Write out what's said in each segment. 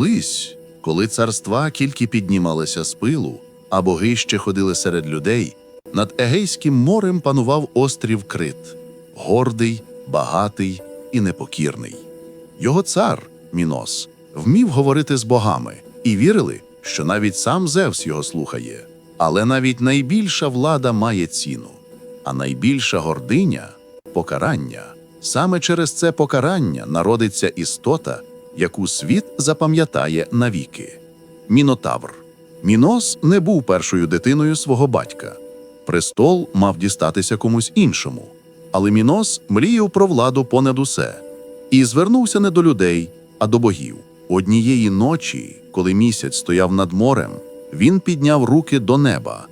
Колись, коли царства тільки піднімалися з пилу, а боги ще ходили серед людей, над Егейським морем панував острів Крит, гордий, багатий і непокірний. Його цар, Мінос, вмів говорити з богами і вірили, що навіть сам Зевс його слухає. Але навіть найбільша влада має ціну, а найбільша гординя покарання. Саме через це покарання народиться істота, яку світ запам'ятає навіки. Мінотавр. Мінос не був першою дитиною свого батька. Престол мав дістатися комусь іншому. Але Мінос мріяв про владу понад усе і звернувся не до людей, а до богів. Однієї ночі, коли місяць стояв над морем, він підняв руки до неба.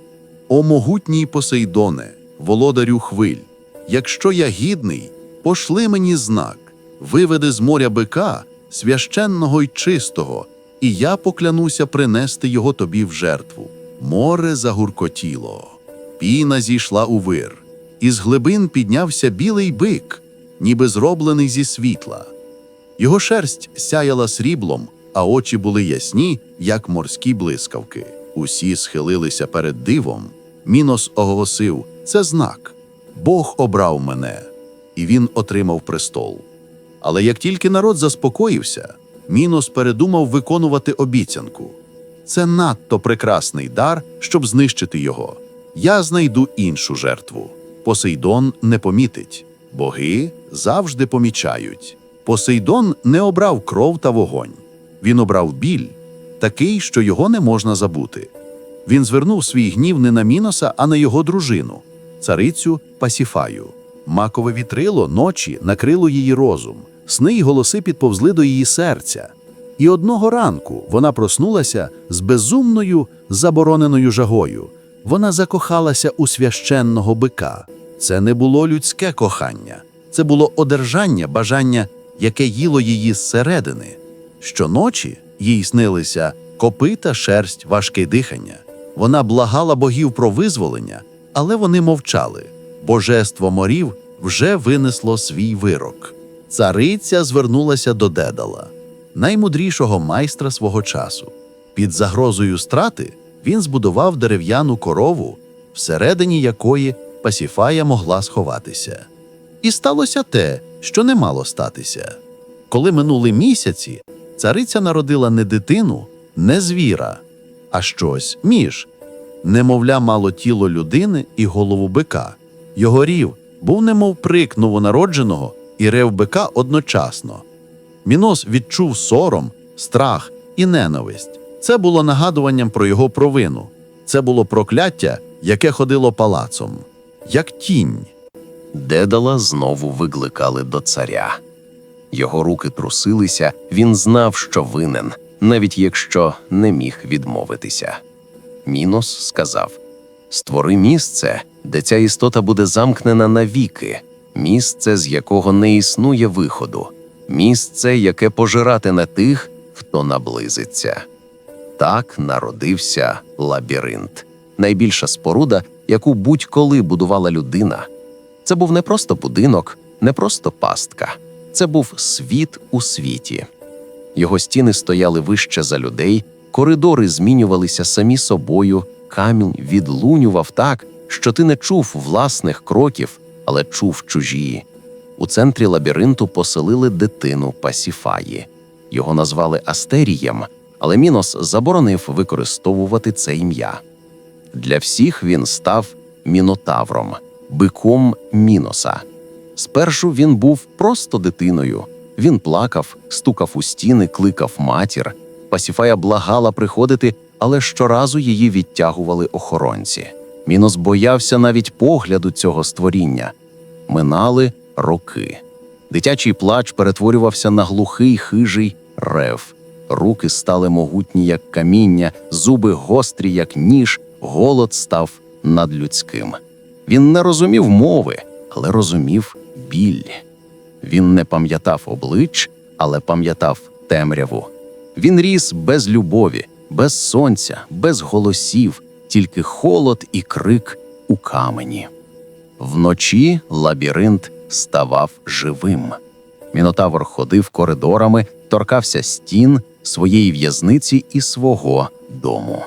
О могутній Посейдоне, володарю хвиль, якщо я гідний, пошли мені знак, виведи з моря бика, священного й чистого, і я поклянуся принести його тобі в жертву. Море загуркотіло, піна зійшла у вир, із глибин піднявся білий бик, ніби зроблений зі світла. Його шерсть сяяла сріблом, а очі були ясні, як морські блискавки. Усі схилилися перед дивом. Мінос оголосив: це знак. Бог обрав мене, і він отримав престол. Але як тільки народ заспокоївся, Мінос передумав виконувати обіцянку. Це надто прекрасний дар, щоб знищити його. Я знайду іншу жертву. Посейдон не помітить, боги завжди помічають. Посейдон не обрав кров та вогонь. Він обрав біль, такий, що його не можна забути. Він звернув свій гнів не на Міноса, а на його дружину, царицю Пасіфаю. Макове вітрило ночі накрило її розум, сни й голоси підповзли до її серця. І одного ранку вона проснулася з безумною забороненою жагою. Вона закохалася у священного бика. Це не було людське кохання, це було одержання, бажання, яке їло її зсередини. Щоночі їй снилися копита, шерсть, важке дихання. Вона благала богів про визволення, але вони мовчали. Божество морів вже винесло свій вирок. Цариця звернулася до Дедала, наймудрішого майстра свого часу. Під загрозою страти він збудував дерев'яну корову, всередині якої Пасіфая могла сховатися. І сталося те, що не мало статися. Коли минули місяці, цариця народила не дитину, не звіра, а щось між. Немовля мало тіло людини і голову бика. Його рів був немов прик новонародженого і рев бика одночасно. Мінос відчув сором, страх і ненависть. Це було нагадуванням про його провину. Це було прокляття, яке ходило палацом, як тінь. Дедала знову викликали до царя. Його руки трусилися, він знав, що винен, навіть якщо не міг відмовитися. Мінос сказав: Створи місце, де ця істота буде замкнена навіки, місце, з якого не існує виходу, місце, яке пожиратиме тих, хто наблизиться. Так народився лабіринт, найбільша споруда, яку будь-коли будувала людина. Це був не просто будинок, не просто пастка, це був світ у світі. Його стіни стояли вище за людей, коридори змінювалися самі собою, камінь відлунював так, що ти не чув власних кроків, але чув чужі. У центрі лабіринту поселили дитину Пасіфаї. Його назвали Астерієм, але Мінос заборонив використовувати це ім'я. Для всіх він став мінотавром, биком Міноса. Спершу він був просто дитиною. Він плакав, стукав у стіни, кликав матір. Пасіфая благала приходити, але щоразу її відтягували охоронці. Мінос боявся навіть погляду цього створіння. Минали роки. Дитячий плач перетворювався на глухий хижий рев. Руки стали могутні, як каміння, зуби гострі, як ніж, голод став надлюдським. Він не розумів мови, але розумів біль. Він не пам'ятав облич, але пам'ятав темряву. Він ріс без любові, без сонця, без голосів, тільки холод і крик у камені. Вночі лабіринт ставав живим. Мінотавр ходив коридорами, торкався стін, своєї в'язниці і свого дому.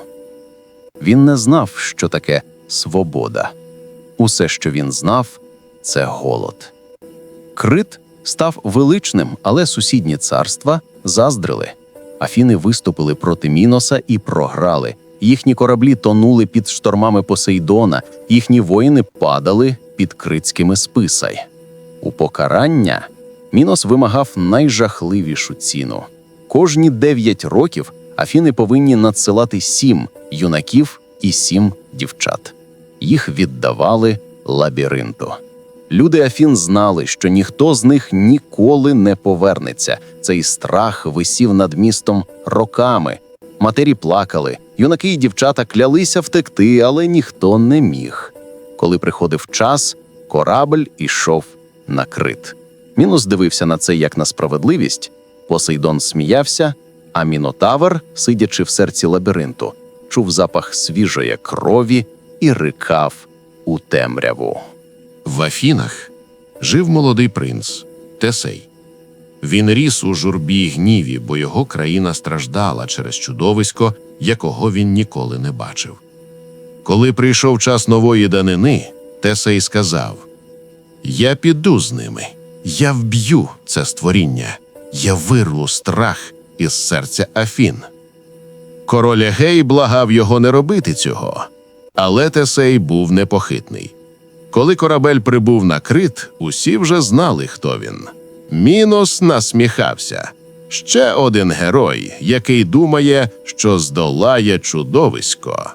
Він не знав, що таке свобода. Усе, що він знав, це голод. Крит став величним, але сусідні царства заздрили. Афіни виступили проти Міноса і програли. Їхні кораблі тонули під штормами Посейдона, їхні воїни падали під критськими списай. У покарання Мінос вимагав найжахливішу ціну. Кожні дев'ять років Афіни повинні надсилати сім юнаків і сім дівчат. Їх віддавали лабіринту. Люди Афін знали, що ніхто з них ніколи не повернеться. Цей страх висів над містом роками. Матері плакали, юнаки і дівчата клялися втекти, але ніхто не міг. Коли приходив час, корабль ішов на крит. Мінус дивився на це як на справедливість. Посейдон сміявся, а Мінотавр, сидячи в серці лабіринту, чув запах свіжої крові і рикав у темряву. В Афінах жив молодий принц Тесей. Він ріс у журбі й гніві, бо його країна страждала через чудовисько, якого він ніколи не бачив. Коли прийшов час нової данини, Тесей сказав: Я піду з ними, я вб'ю це створіння, я вирву страх із серця Афін. Король Егей благав його не робити цього, але Тесей був непохитний. Коли корабель прибув на крит, усі вже знали, хто він. Мінос насміхався. Ще один герой, який думає, що здолає чудовисько.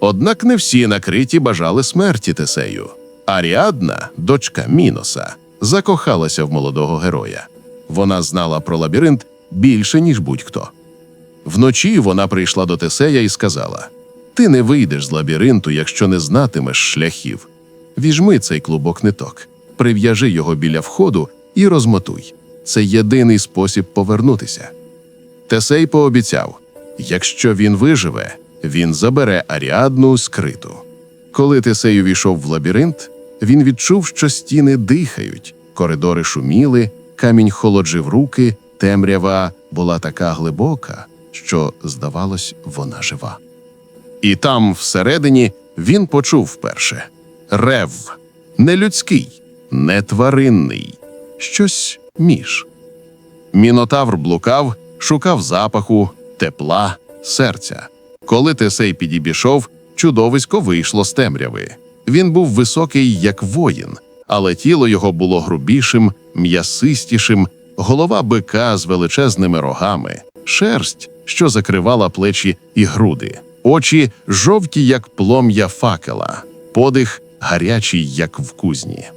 Однак не всі на криті бажали смерті Тесею. Аріадна, дочка Міноса, закохалася в молодого героя. Вона знала про лабіринт більше, ніж будь-хто. Вночі вона прийшла до Тесея і сказала: Ти не вийдеш з лабіринту, якщо не знатимеш шляхів. Віжми цей клубок ниток, прив'яжи його біля входу і розмотуй. Це єдиний спосіб повернутися. Тесей пообіцяв: якщо він виживе, він забере Аріадну з криту. Коли Тесей увійшов в лабіринт, він відчув, що стіни дихають, коридори шуміли, камінь холоджив руки, темрява була така глибока, що, здавалось, вона жива. І там, всередині, він почув вперше рев не людський, не тваринний, щось між. Мінотавр блукав, шукав запаху, тепла, серця. Коли Тесей підібішов, чудовисько вийшло з темряви. Він був високий, як воїн, але тіло його було грубішим, м'ясистішим, голова бика з величезними рогами, шерсть, що закривала плечі і груди, очі жовті, як плом'я факела, подих гарячий, як в кузні.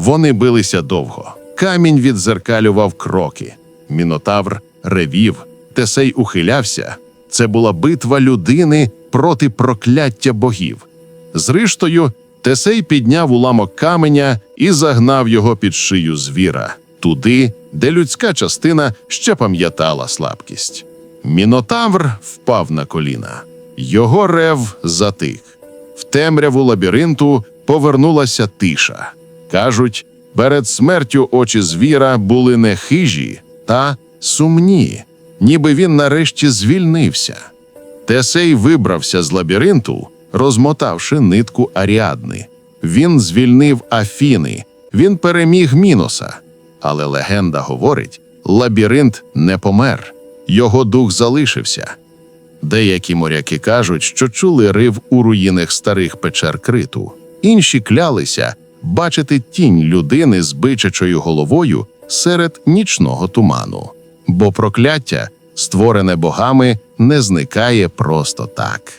Вони билися довго. Камінь відзеркалював кроки. Мінотавр ревів, Тесей ухилявся. Це була битва людини проти прокляття богів. Зрештою, Тесей підняв уламок каменя і загнав його під шию звіра, туди, де людська частина ще пам'ятала слабкість. Мінотавр впав на коліна. Його рев затих. В темряву лабіринту повернулася тиша. Кажуть, перед смертю очі звіра були не хижі, та сумні, ніби він нарешті звільнився. Тесей вибрався з лабіринту, розмотавши нитку Аріадни. Він звільнив Афіни, він переміг Міноса. Але легенда говорить: лабіринт не помер, його дух залишився. Деякі моряки кажуть, що чули рив у руїнах старих печер криту. Інші клялися бачити тінь людини з бичачою головою серед нічного туману. Бо прокляття, створене богами, не зникає просто так.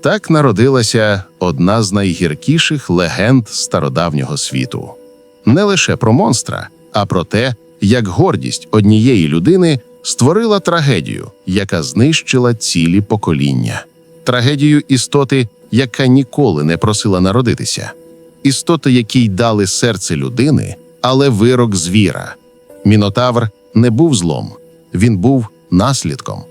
Так народилася одна з найгіркіших легенд стародавнього світу. Не лише про монстра, а про те, як гордість однієї людини створила трагедію, яка знищила цілі покоління, трагедію істоти, яка ніколи не просила народитися, істоти, якій дали серце людини, але вирок звіра. Мінотавр не був злом, він був наслідком.